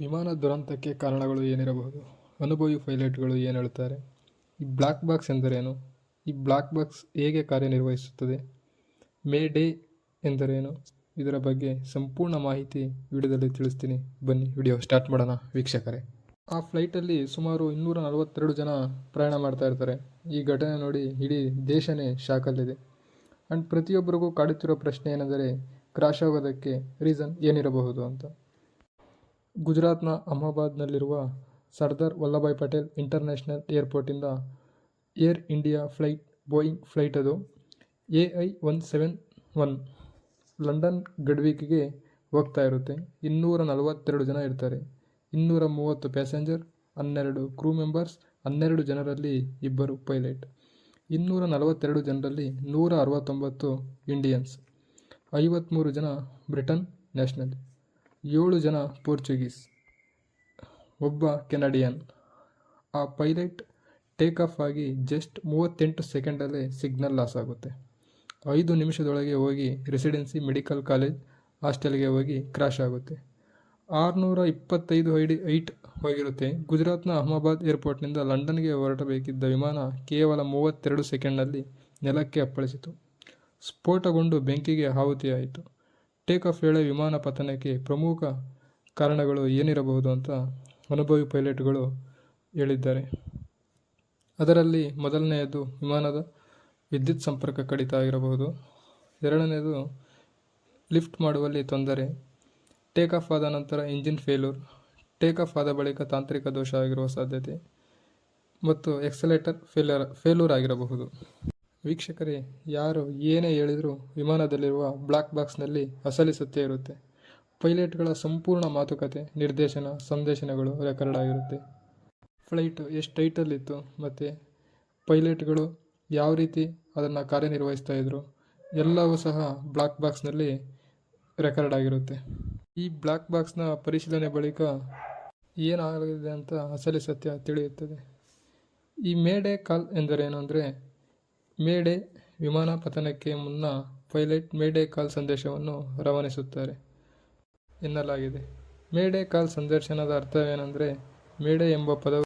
ವಿಮಾನ ದುರಂತಕ್ಕೆ ಕಾರಣಗಳು ಏನಿರಬಹುದು? ಅನುಭವಿ ಪೈಲಟ್ಗಳು ಏನು ಹೇಳುತ್ತಾರೆ ಈ ಬ್ಲ್ಯಾಕ್ ಬಾಕ್ಸ್ ಎಂದರೇನು? ಈ ಬ್ಲ್ಯಾಕ್ ಬಾಕ್ಸ್ ಹೇಗೆ ಕಾರ್ಯನಿರ್ವಹಿಸುತ್ತದೆ? ಮೇ ಡೇ ಎಂದರೇನು? ಇದರ ಬಗ್ಗೆ ಸಂಪೂರ್ಣ ಮಾಹಿತಿ ವಿಡಿಯೋದಲ್ಲಿ ತಿಳಿಸ್ತೀನಿ. ಬನ್ನಿ, ವಿಡಿಯೋ ಸ್ಟಾರ್ಟ್ ಮಾಡೋಣ ವೀಕ್ಷಕರೇ. ಆ ಫ್ಲೈಟಲ್ಲಿ ಸುಮಾರು ಇನ್ನೂರ ನಲವತ್ತೆರಡು ಜನ ಪ್ರಯಾಣ ಮಾಡ್ತಾ ಇರ್ತಾರೆ. ಈ ಘಟನೆ ನೋಡಿ ಇಡೀ ದೇಶನೇ ಶಾಕಲ್ಲಿದೆ. ಆ್ಯಂಡ್ ಪ್ರತಿಯೊಬ್ಬರಿಗೂ ಕಾಡುತ್ತಿರೋ ಪ್ರಶ್ನೆ ಏನೆಂದರೆ, ಕ್ರಾಶ್ ಆಗೋದಕ್ಕೆ ರೀಸನ್ ಏನಿರಬಹುದು ಅಂತ. ಗುಜರಾತ್ನ ಅಹಮದಾಬಾದ್ನಲ್ಲಿರುವ Sardar Vallabhbhai Patel international ಏರ್ಪೋರ್ಟಿಂದ Air India flight, Boeing flight ಅದು. A I one seven one London ಗಡ್ವಿಕ್ಗೆ ಹೋಗ್ತಾ ಇರುತ್ತೆ. ಇನ್ನೂರ ನಲವತ್ತೆರಡು ಜನ ಇರ್ತಾರೆ. ಇನ್ನೂರ ಮೂವತ್ತು ಪ್ಯಾಸೆಂಜರ್, ಹನ್ನೆರಡು ಕ್ರೂ ಮೆಂಬರ್ಸ್, ಹನ್ನೆರಡು ಜನರಲ್ಲಿ ಇಬ್ಬರು ಪೈಲಟ್. ಇನ್ನೂರ ನಲವತ್ತೆರಡು ಜನರಲ್ಲಿ ನೂರ ಅರವತ್ತೊಂಬತ್ತು ಇಂಡಿಯನ್ಸ್. ಐವತ್ತ್ಮೂರು ಜನ ಬ್ರಿಟನ್ ನ್ಯಾಷನಲ್. ಏಳು ಜನ ಪೋರ್ಚುಗೀಸ್, ಒಬ್ಬ ಕೆನಡಿಯನ್. ಆ ಪೈಲಟ್ ಟೇಕ್ ಆಫ್ ಆಗಿ ಜಸ್ಟ್ ಮೂವತ್ತೆಂಟು ಸೆಕೆಂಡಲ್ಲೇ ಸಿಗ್ನಲ್ ಲಾಸ್ ಆಗುತ್ತೆ. ಐದು ನಿಮಿಷದೊಳಗೆ ಹೋಗಿ ರೆಸಿಡೆನ್ಸಿ, ಮೆಡಿಕಲ್ ಕಾಲೇಜ್, ಹಾಸ್ಟೆಲ್ಗೆ ಹೋಗಿ ಕ್ರಾಶ್ ಆಗುತ್ತೆ. ಆರುನೂರ ಇಪ್ಪತ್ತೈದು ಐಡಿ ಐಟ್ ಹೋಗಿರುತ್ತೆ. ಗುಜರಾತ್ನ ಅಹಮದಾಬಾದ್ ಏರ್ಪೋರ್ಟ್ನಿಂದ ಲಂಡನ್ಗೆ ಹೊರಟಬೇಕಿದ್ದ ವಿಮಾನ ಕೇವಲ ಮೂವತ್ತೆರಡು ಸೆಕೆಂಡ್ನಲ್ಲಿ ನೆಲಕ್ಕೆ ಅಪ್ಪಳಿಸಿತು. ಸ್ಫೋಟಗೊಂಡು ಬೆಂಕಿಗೆ ಆಹುತಿಯಾಯಿತು. ಟೇಕ್ ಆಫ್ ವೇಳೆ ವಿಮಾನ ಪತನಕ್ಕೆ ಪ್ರಮುಖ ಕಾರಣಗಳು ಏನಿರಬಹುದು ಅಂತ ಅನುಭವಿ ಪೈಲಟ್ಗಳು ಹೇಳಿದ್ದಾರೆ. ಅದರಲ್ಲಿ ಮೊದಲನೆಯದು ವಿಮಾನದ ವಿದ್ಯುತ್ ಸಂಪರ್ಕ ಕಡಿತ ಆಗಿರಬಹುದು. ಎರಡನೆಯದು ಲಿಫ್ಟ್ ಮಾಡುವಲ್ಲಿ ತೊಂದರೆ. ಟೇಕ್ ಆಫ್ ಆದ ನಂತರ ಇಂಜಿನ್ ಫೇಲ್ಯೂರ್ ಟೇಕ್ ಆಫ್ ಆದ ಬಳಿಕ ತಾಂತ್ರಿಕ ದೋಷ ಆಗಿರುವ ಸಾಧ್ಯತೆ. ಮತ್ತು ಎಕ್ಸಲೇಟರ್ ಫೇಲ್ಯೂರ್ ಫೇಲ್ಯೂರ್ ಆಗಿರಬಹುದು. ವೀಕ್ಷಕರೇ, ಯಾರು ಏನೇ ಹೇಳಿದರೂ ವಿಮಾನದಲ್ಲಿರುವ ಬ್ಲ್ಯಾಕ್ ಬಾಕ್ಸ್ನಲ್ಲಿ ಅಸಲಿಸುತ್ತೇ ಇರುತ್ತೆ. ಪೈಲಟ್ಗಳ ಸಂಪೂರ್ಣ ಮಾತುಕತೆ, ನಿರ್ದೇಶನ, ಸಂದೇಶನಗಳು ರೆಕಾರ್ಡ್ ಆಗಿರುತ್ತೆ ಫ್ಲೈಟ್ ಎಷ್ಟು ಟೈಟಲ್ಲಿತ್ತು ಮತ್ತು ಪೈಲಟ್ಗಳು ಯಾವ ರೀತಿ ಅದನ್ನು ಕಾರ್ಯನಿರ್ವಹಿಸ್ತಾ ಇದ್ರು, ಎಲ್ಲವೂ ಸಹ ಬ್ಲ್ಯಾಕ್ ಬಾಕ್ಸ್ನಲ್ಲಿ ರೆಕಾರ್ಡ್ ಆಗಿರುತ್ತೆ ಈ ಬ್ಲ್ಯಾಕ್ ಬಾಕ್ಸ್ನ ಪರಿಶೀಲನೆ ಬಳಿಕ ಏನಾಗಿದೆ ಅಂತ ಅಸಲಿ ಸತ್ಯ ತಿಳಿಯುತ್ತದೆ. ಈ ಮೇಡೆ ಕಾಲ್ ಎಂದರೇನು ಅಂದರೆ ಮೇಡೆ ವಿಮಾನ ಪತನಕ್ಕೆ ಮುನ್ನ ಪೈಲಟ್ ಮೇಡೆ ಕಾಲ್ ಸಂದೇಶವನ್ನು ರವಾನಿಸುತ್ತಾರೆ. ಎನ್ನಲಾಗಿದೆ. ಮೇಡೆ ಕಾಲ್ ಸಂದರ್ಶನದ ಅರ್ಥವೇನೆಂದರೆ, ಮೇಡೆ ಎಂಬ ಪದವು